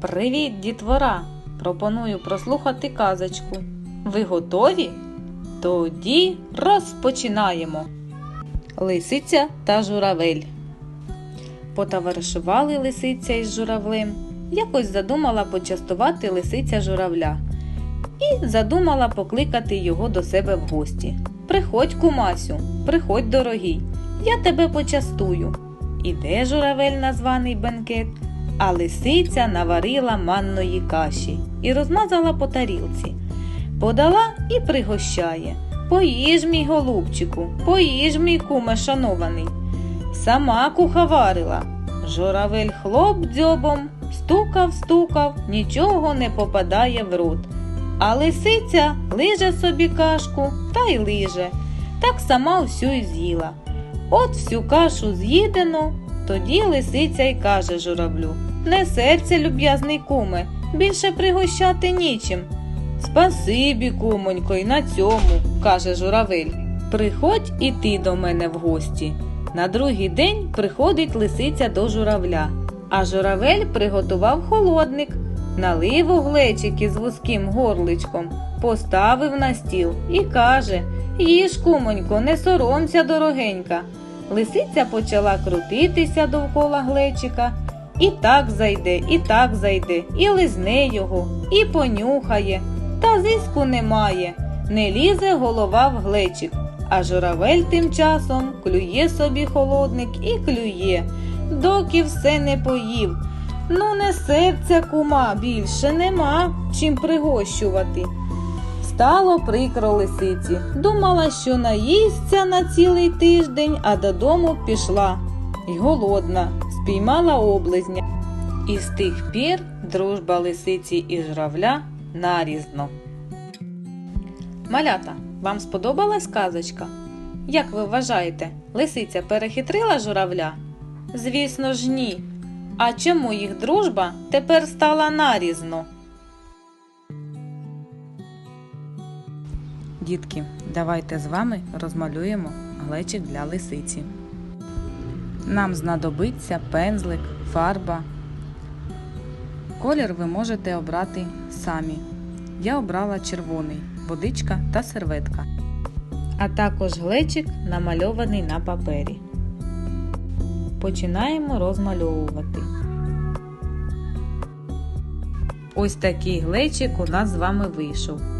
Привіт, дітвора! Пропоную прослухати казочку. Ви готові? Тоді розпочинаємо. Лисиця та журавель. Потоваришували лисиця із журавлем. Якось задумала почастувати лисиця журавля і задумала покликати його до себе в гості. Приходь, кумасю, приходь, дорогий, я тебе почастую. Іде журавель на званий бенкет, а лисиця наварила манної каші і розмазала по тарілці. Подала і пригощає. Поїж, мій голубчику, поїж, мій куме шанований. Сама куховарила. Журавель хлоп дзьобом, стукав, стукав, нічого не попадає в рот. А лисиця лиже собі кашку та й лиже, так сама всю й з'їла. От всю кашу з'їдено, тоді лисиця й каже журавлю Не серце, люб'язний куме, більше пригощати нічим. Спасибі, кумонько, й на цьому, каже журавель. Приходь і ти до мене в гості. На другий день приходить лисиця до журавля, а журавель приготував холодник, налив у глечик із вузьким горличком, поставив на стіл і каже Їж, кумонько, не соромся, дорогенька. Лисиця почала крутитися довкола глечика. І так зайде, і так зайде, і лизне його, і понюхає. Та зиску немає, не лізе голова в глечик, а журавель тим часом клює собі холодник і клює, доки все не поїв. Ну, не серця кума більше нема чим пригощувати. Стало прикро лисиці. Думала, що наїсться на цілий тиждень, а додому пішла. Й голодна, спіймала облизня. І з тих пір дружба лисиці і журавля нарізно. Малята, вам сподобалась казочка? Як ви вважаєте, лисиця перехитрила журавля? Звісно ж, ні. А чому їх дружба тепер стала нарізно? Дітки, давайте з вами розмалюємо глечик для лисиці. Нам знадобиться пензлик, фарба. Колір ви можете обрати самі. Я обрала червоний, водичка та серветка. А також глечик намальований на папері. Починаємо розмальовувати. Ось такий глечик у нас з вами вийшов.